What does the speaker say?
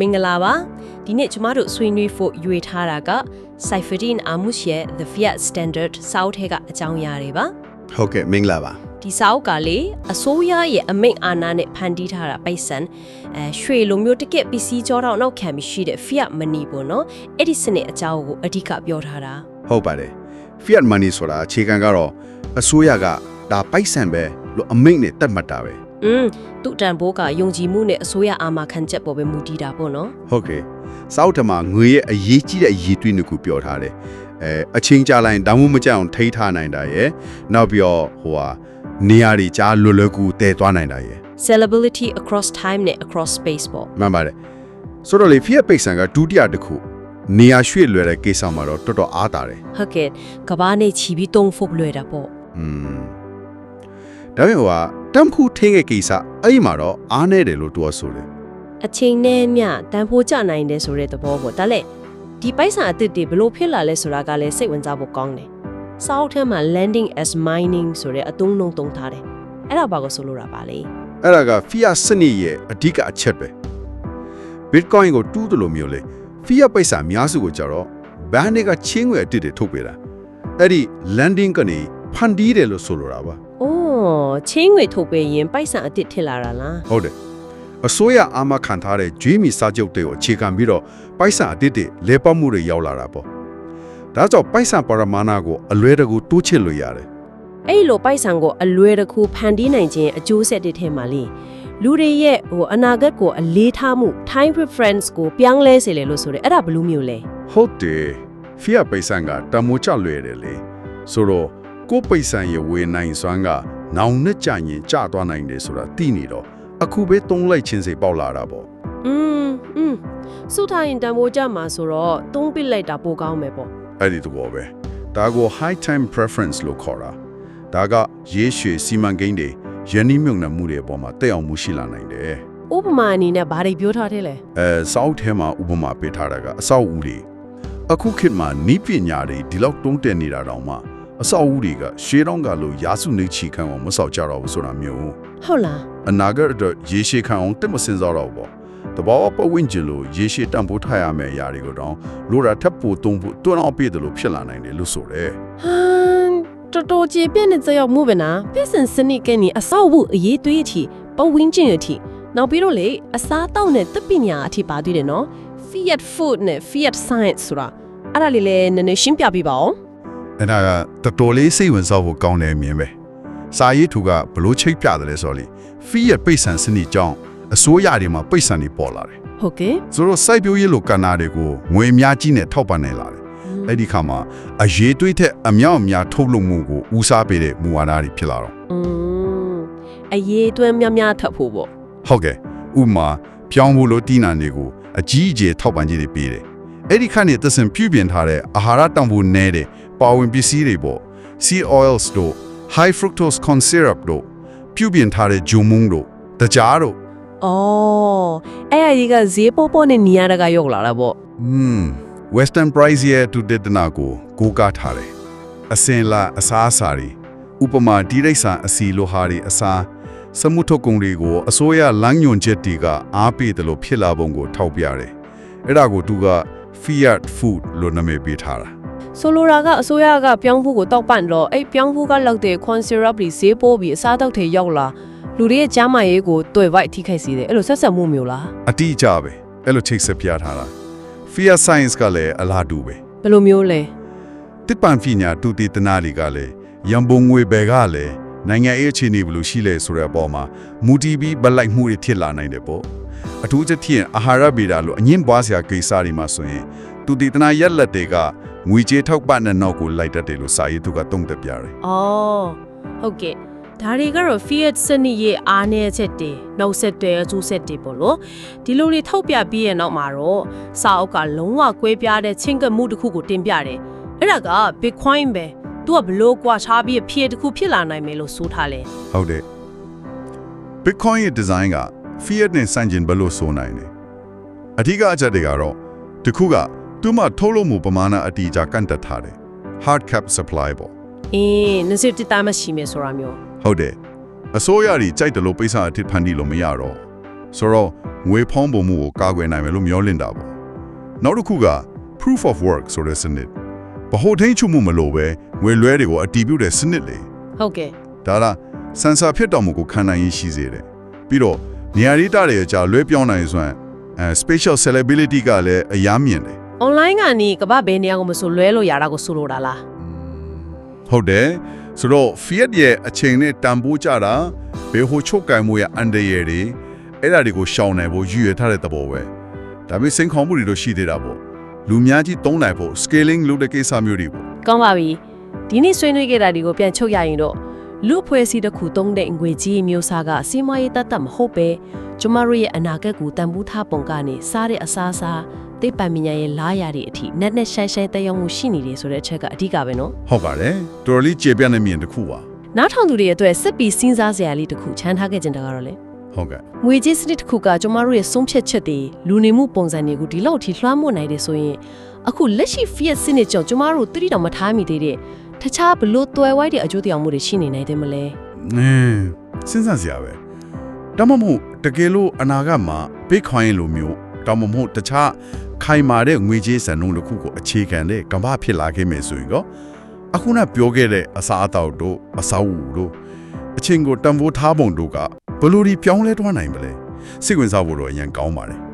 မင်္ဂလာပါဒီနေ့ကျမတို့ဆွေးနွေးဖို့ရွေထားတာက Saifuddin Amush ရဲ့ The Fiat Standard စာအုပ်ထဲကအကြောင်းအရာတွေပါဟုတ်ကဲ့မင်္ဂလာပါဒီစာအုပ်ကလေအစိုးရရဲ့အမိန့်အာဏာနဲ့ဖန်တီးထားတာပိုက်ဆန်အဲရွှေလိုမျိုးတစ်ကက်ပစ္စည်းကြောတော့နောက်ခံပြီးရှိတဲ့ Fiat Money ပေါ့နော်အဲ့ဒီစနစ်အကြောင်းကိုအဓိကပြောထားတာဟုတ်ပါတယ် fiat money ဆိုတာအခြေခံကတော့အစိုးရကဒါပိုက်ဆံပဲလို့အမိန့်နဲ့တတ်မှတ်တာပဲ อืมသူ့တန်ဖိုးကယုံကြည်မှုနဲ့အစိုးရအာမခံချက်ပေါ်ပဲမူတည်တာပေါ့နော် ဟုတ်ကဲ့စောက်ထမှာငွေရဲ့အရေးကြီးတဲ့အရေးတွေးနှစ်ခုပြောထားတယ်အဲအချင်းကြလိုက်တောင်းမမကြအောင်ထိထားနိုင်တာရယ်နောက်ပြီးတော့ဟိုဟာနေရာတွေကြားလွယ်လွယ်ကူတည်သွားနိုင်တာရယ် sellability across time နဲ့ across space ပေါ့ မှန်ပါတယ်ဆိုတော့လေ fiat ပိတ်ဆံကဒုတိယတစ်ခုနေရာရွှေ့လွယ်တဲ့ကိစ္စမှာတော့တော်တော်အားတာတယ် ဟုတ်ကဲ့ကဘာနဲ့ချီပြီးတုံးဖို့လွယ်တာပေါ့ อืม ဒါပေမဲ့ဟိုဟာတမ်ဖူထင်းရဲ့ကိစ္စအဲ့ဒီမှာတော့အားနေတယ်လို့သူကဆိုတယ်အချိန်နဲ့မျှတန်ဖိုးကျနိုင်တယ်ဆိုတဲ့သဘောပေါ့ဒါလည်းဒီပိုက်ဆံအသစ်တွေဘလို့ဖြစ်လာလဲဆိုတာကလည်းစိတ်ဝင်စားဖို့ကောင်းတယ်စာအုပ်ထဲမှာ landing as mining ဆိုတဲ့အသုံးနှုန်းသုံးထားတယ်အဲ့ဒါဘာကိုဆိုလိုတာပါလဲအဲ့ဒါက fiat စနစ်ရဲ့အဓိကအချက်ပဲ bitcoin ကိုတူးတယ်လို့မျိုးလေ fiat ပိတ်စာအများစုကိုကြတော့ဘန်တွေကချင်းငွေအတစ်တွေထုတ်ပေးတာအဲ့ဒီ landing ကနေ ဖန်တီးတယ်လို့ဆိုလိုတာပါအိုးချင်းငွေထုတ်ပေးရင်ပိုက်ဆံအသစ်ထစ်လာတာလားဟုတ်တယ်အစိုးရအာမခံထားတဲ့ဂျွေးမီစာချုပ်တွေကိုအခြေခံပြီးတော့ပိုက်ဆံအတစ်တွေလဲပတ်မှုတွေရောက်လာတာပေါ့ဒါကြောင့်ပိုက်ဆံပရမာဏကိုအလွဲတကူတိုးချစ်လို့ရတယ်အဲ့လိုပိုက်ဆံကိုအလွယ်တကူဖန်တီးနိုင်ခြင်းအကျိုးဆက်တွေထဲမှာလေလူတွေရဲ့ဟိုအနာဂတ်ကိုအလေးထားမှု time preference ကိုပြောင်းလဲစေလေလို့ဆိုတယ်အဲ့ဒါဘယ်လိုမျိုးလဲဟုတ်တယ် fiat ပိတ်ဆံကတမိုးချလွယ်တယ်လေဆိုတော့ ကိုယ်ပိတ်ဆံရဲ့ဝေနိုင်စွမ်းကနောင်နှစ်ကြရင်ကျသွားနိုင်တယ်ဆိုတာသိနေတော့အခုပဲသုံးလိုက်ချင်းစိပေါက်လာတာပေါ့ อืมอืมစုထားရင်တန်ဖိုးကြမှာဆိုတော့သုံးပစ်လိုက်တာပိုကောင်းမယ်ပေါ့ အဲ့ဒီတော့ပဲဒါကို high time preference လို့ခေါ်တာဒါကရေရှည်စီမံကိန်းတွေယင်းနှမြုံနှံမှုတွေအပေါ်မှာတက်အောင်မှုရှိလာနိုင်တယ် ဥပမာအနေနဲ့ဘာတွေပြောထားသေးလဲ အဲစောက်ထဲမှာဥပမာပေးထားတာကအဆောက်အဦတွေအခုခေတ်မှာနီးပညာတွေဒီလောက်တုံးတက်နေတာတောင်မှ အဆောက်အဦတွေကရှေးတော့ကလို့ရာစုနေချီခံအောင်မဆောက်ကြတော့ဘူးဆိုတာမျိုးဟုတ်လားအနာဂတ်အတွက်ရေရှည်ခံအောင်တက်မစင်စားတော့ဘူးပေါ့တဘောပဝင်းကျင်လို့ရေရှည်တန်ဖိုးထားရမယ့်အရာတွေကိုတော့လိုတာထပ်ပိုသုံးဖို့တွန်းအောင်ပြည့်တယ်လို့ဖြစ်လာနိုင်တယ်လို့ဆိုတယ်ဟမ်တော်တော်ကျေပြည့်နေကြရောက်မှုပဲနာပြည့်စင်စနစ်ကနီအဆောက်အဦအရေးသွေးအထိပဝင်းကျင်အထိနောက်ပြီးတော့လေအစားတောက်နဲ့သပညာအထိပါသေးတယ်နော် Fiat food နဲ့ Fiat science ဆိုတာအဲ့ဒါလေးလည်းနည်းနည်းရှင်းပြပေးပါဦး အဲ့ဒါကတော်တော်လေးစိတ်ဝင်စားဖို့ကောင်းတယ်မြင်ပဲစာရေးသူကဘလို့ချိတ်ပြတယ်လဲဆိုတော့လေဖီးရဲ့ပိတ်ဆန်စနစ်ကြောင့်အစိုးရတွေမှာပိတ်ဆန်တွေပေါ်လာတယ်ဟုတ်ကဲ့ဆိုတော့စိုက်ပျိုးရေးလိုကဏ္ဍတွေကိုငွေအများကြီးနဲ့ထောက်ပံ့နေလာတယ်အဲ့ဒီခါမှာအရေးတွေးတဲ့အမြောက်အများထုတ်လုပ်မှုကိုဦးစားပေးတဲ့မူဝါဒတွေဖြစ်လာတော့อืมအရေးတွဲများများထပ်ဖို့ပေါ့ဟုတ်ကဲ့ဥပမာပြောင်းဖို့လို့တီးနာတွေကိုအကြီးအကျယ်ထောက်ပံ့ခြင်းတွေပေးတယ်အဲ့ဒီခါနဲ့သစင်ပြုပြင်ထားတဲ့အာဟာရတန်ဖိုးနည်းတဲ့ ပါဝင်ပစ္စည်းတွေပေါ့ sea oils တို့ high fructose corn syrup တို့ပြုပြင်ထားတဲ့ဂျုံမုံတို့တကြားတို့အော်အဲ့အကြီးကဈေးပေါ်ပေါ်နဲ့နေရတာကရောက်လာတာပေါ့อืม western price ရဲ့တူတဲ့တနာကိုကိုးကားထားတယ်အစင်လာအစားအစာတွေဥပမာဒီရိတ်ဆန်အစီလိုဟာတွေအစားစမှုထုတ်ကုန်တွေကိုအစိုးရလမ်းညွန်ချက်တွေကအားပေးတယ်လို့ဖြစ်လာပုံကိုထောက်ပြတယ်အဲ့ဒါကိုသူက fiat food လို့နာမည်ပေးထားတာ ဆိုလိုတာကအစိုးရကပြောင်းဖို့ကိုတောက်ပန့်တော့အဲ့ပြောင်းဖို့ကလောက်တဲ့ concept တွေဈေးပေါ်ပြီးအစားတောက်တွေရောက်လာလူတွေရဲ့ကြားမရေးကိုတွေ့ဝိုက်ထိခိုက်စေတယ်အဲ့လိုဆက်ဆက်မှုမျိုးလားအတိအကျပဲအဲ့လိုချိတ်ဆက်ပြထားတာ fiat science ကလည်းအလားတူပဲဘယ်လိုမျိုးလဲတစ်ပန်ပညာတူတည်တနာတွေကလည်းရန်ပုံငွေဘယ်ကလည်းနိုင်ငံရေးအခြေအနေဘယ်လိုရှိလဲဆိုတဲ့အပေါ်မှာမူတည်ပြီးဗလိုက်မှုတွေဖြစ်လာနိုင်တယ်ပေါ့အထူးသဖြင့်အာဟာရဗေဒလိုအငင်းပွားစရာကိစ္စတွေမှာဆိုရင်တူတည်တနာရက်လက်တွေက ငွေကြေးထောက်ပံ့တဲ့နောက်ကိုလိုက်တတ်တယ်လို့စာရေးသူကတုံ့တက်ပြတယ်အော်ဟုတ်ကဲ့ဒါတွေကတော့ fiat စနစ်ရဲ့အားနည်းချက်တွေနှုတ်ဆက်တဲ့အကျိုးဆက်တွေပေါ့လို့ဒီလိုတွေထောက်ပြပြီးရဲ့နောက်မှာတော့စာအုပ်ကလုံးဝကွဲပြားတဲ့ချင်းကပ်မှုတစ်ခုကိုတင်ပြတယ်အဲ့ဒါက bitcoin ပဲသူကဘလို့ကွာခြားပြီးဖြစ်တစ်ခုဖြစ်လာနိုင်မယ်လို့ဆိုထားလဲဟုတ်တယ် Bitcoin ရဲ့ design က fiat နဲ့စံကျင်ဘယ်လို့ဆိုနိုင်လဲအဓိကအချက်တွေကတော့တစ်ခုက သူမှထုတ်လုပ်မှုပမာဏအတိအကျကန့်တက်ထားတယ် hard cap supply ပေါ့အင်းနစစ်တတမရှိမယ်ဆိုတာမျိုးဟုတ်တယ်အစိုးရကြီးကြိုက်တယ်လို့ပိဿာအထစ်ဖန်တီလို့မရတော့ဆိုတော့ငွေဖောင်းပုံမှုကိုကာကွယ်နိုင်မယ်လို့မျှော်လင့်တာပေါ့နောက်တစ်ခုက proof of work ဆိုတဲ့စနစ်ဗဟိုထိန်းချုပ်မှုမလို့ပဲငွေလွှဲတွေကိုအတီးပြုတ်တဲ့စနစ်လေဟုတ်ကဲ့ဒါလားဆန်ဆာဖြစ်တော်မူကိုခံနိုင်ရင်းရှိစေတယ်ပြီးတော့နေရာရေးတတွေအကြလွဲပြောင်းနိုင်စွမ်းအဲ spatial sellability ကလည်းအများမြင်တယ် online ကနေကမ္ဘာဘယ်နေရာကိုမဆိုလွဲလို့ရတာကိုဆိုလိုတာလားဟုတ်တယ်ဆိုတော့ fiat ရဲ့အချိန်နဲ့တန်ဖိုးကြတာဘေဟိုချုပ်ကင်မှုရဲ့အန်ဒရယ်တွေအဲ့ဒါတွေကိုရှောင်နိုင်ဖို့ရည်ရွယ်ထားတဲ့သဘောပဲဒါပေမဲ့စိန်ခေါ်မှုတွေတော့ရှိသေးတာပေါ့လူများကြီးသုံးနိုင်ဖို့ scaling လုပ်တဲ့ကိစ္စမျိုးတွေပေါ့ကောင်းပါပြီဒီနေ့ဆွေးနွေးခဲ့တာတွေကိုပြန်ချုပ်ရရင်တော့လူအဖွဲ့အစည်းတစ်ခုသုံးတဲ့ငွေကြီးမျိုးစားကစီးမရေးတတ်တတ်မဟုတ်ပဲကျမတို့ရဲ့အနာဂတ်ကိုတန်ဖိုးထားပုံကနေစားတဲ့အစားအစာ သိပ္ပံပညာရဲ့လားရတွေအထိနက်နက်ရှိုင်းရှိုင်းတက်ရောက်မှုရှိနေတယ်ဆိုတဲ့အချက်ကအဓိကပဲနော်ဟုတ်ပါတယ်တော်တော်လေးကျေပြန့်တဲ့မြင်တစ်ခုပါနောက်ထောင်သူတွေအတွက်စစ်ပြီးစဉ်းစားစရာလေးတစ်ခုချန်ထားခဲ့ကြတာကတော့လေဟုတ်ကဲ့ငွေကြေးစနစ်တစ်ခုကကျမတို့ရဲ့ဆုံးဖြတ်ချက်တွေလူနေမှုပုံစံတွေကိုဒီလောက်ထိလွှမ်းမိုးနိုင်တယ်ဆိုရင်အခုလက်ရှိ fiat စနစ်ကြောင့်ကျမတို့တိတိတောင်မထားမိသေးတဲ့တခြားဘလို့တွယ်ဝိုက်တဲ့အကျိုးတရားမှုတွေရှိနေနိုင်တယ်မလဲအင်းစဉ်းစားစရာပဲဒါမှမဟုတ်တကယ်လို့အနာဂတ်မှာ Bitcoin လိုမျိုး ဒါမှမဟုတ်တခြားခိုင်မာတဲ့ငွေကြေးစံနှုန်းတစ်ခုကိုအခြေခံတဲ့ကမ္ဘာဖြစ်လာခဲ့မယ်ဆိုရင်ကောအခုနပြောခဲ့တဲ့အစားအသောက်တို့အစာအုပ်တို့အချင်းကိုတံပိုးထားပုံတို့ကဘယ်လိုဒီပြောင်းလဲသွားနိုင်မလဲစိတ်ဝင်စားဖို့တော့အရင်ကောင်းပါတယ်